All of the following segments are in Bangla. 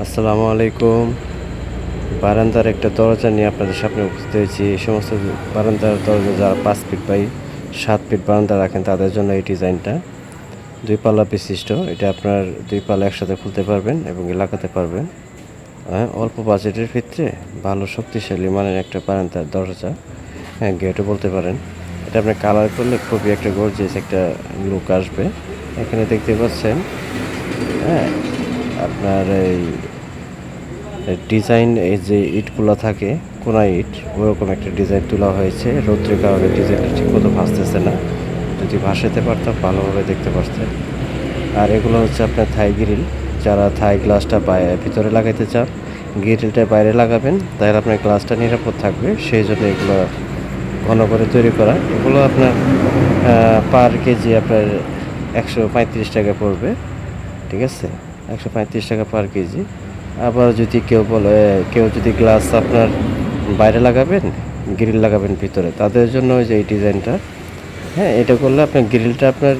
আসসালামু আলাইকুম। বারান্দার একটা দরজা নিয়ে আপনাদের সামনে উপস্থিত হয়েছি। এই সমস্ত বারান্দার দরজা যারা পাঁচ ফিট বাই সাত ফিট বারান্দা রাখেন, তাদের জন্য এই ডিজাইনটা। দুই পাল্লা বিশিষ্ট। এটা আপনার দুই পাল্লা একসাথে খুলতে পারবেন এবং লাগাতে পারবেন। হ্যাঁ অল্প বাজেটের ক্ষেত্রে ভালো শক্তিশালী মানের একটা বারান্দার দরজা হ্যাঁ গেটও বলতে পারেন। এটা আপনি কালার করলে খুবই একটা গর্জিয়াস একটা লুক আসবে। এখানে দেখতে পাচ্ছেন হ্যাঁ আপনার এই ডিজাইন এই যে ইটগুলো থাকে কোনা ইট, ওরকম একটা ডিজাইন তোলা হয়েছে। রৌদ্রের কারণে ডিজাইনটা ঠিক মতো ভাসতেছে না। যদি ভাসাতে পারতাম, ভালোভাবে দেখতে পারতেন। আর এগুলো হচ্ছে আপনার থাই গ্রিল যারা থাই গ্লাসটা ভিতরে লাগাইতে চান গ্রিলটা বাইরে লাগাবেন, তাহলে আপনার গ্লাসটা নিরাপদ থাকবে। সেই জন্য এগুলো ঘন করে তৈরি করা। এগুলো আপনার পার কেজি আপনার একশো পঁয়ত্রিশ টাকা পড়বে। ঠিক আছে? একশো পঁয়ত্রিশ টাকা পার কেজি। আবার যদি কেউ বলে কেউ যদি গ্লাস আপনার বাইরে লাগাবেন গ্রিল লাগাবেন ভিতরে, তাদের জন্য ওই যে এই ডিজাইনটা হ্যাঁ এটা করলে আপনার গ্রিলটা আপনার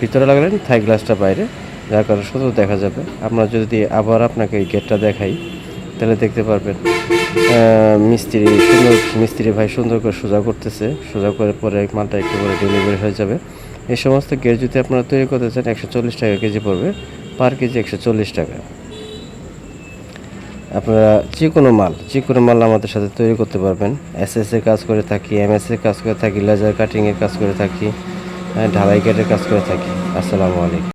ভিতরে লাগালেন, থাই গ্লাসটা বাইরে, যার কারণে শুধু দেখা যাবে। আমরা যদি আবার আপনাকে এই গেটটা দেখাই, তাহলে দেখতে পারবেন মিস্ত্রি সুন্দর, মিস্ত্রি ভাই সুন্দর করে সোজা করতেছে, সোজা করে পরে মালটা একটু করে ডেলিভারি হয়ে যাবে। এই সমস্ত গেট যদি আপনারা তৈরি করতে চান, একশো চল্লিশ টাকা কেজি পড়বে। পার কেজি একশো চল্লিশ টাকা। আপনারা যে কোনো মাল যে কোনো মাল আমাদের সাথে তৈরি করতে পারবেন। এস এস এর কাজ করে থাকি এম এস এর কাজ করে থাকি লেজার কাটিংয়ের কাজ করে থাকি হ্যাঁ, ঢালাই গেটের কাজ করে থাকি। আসসালামু আলাইকুম।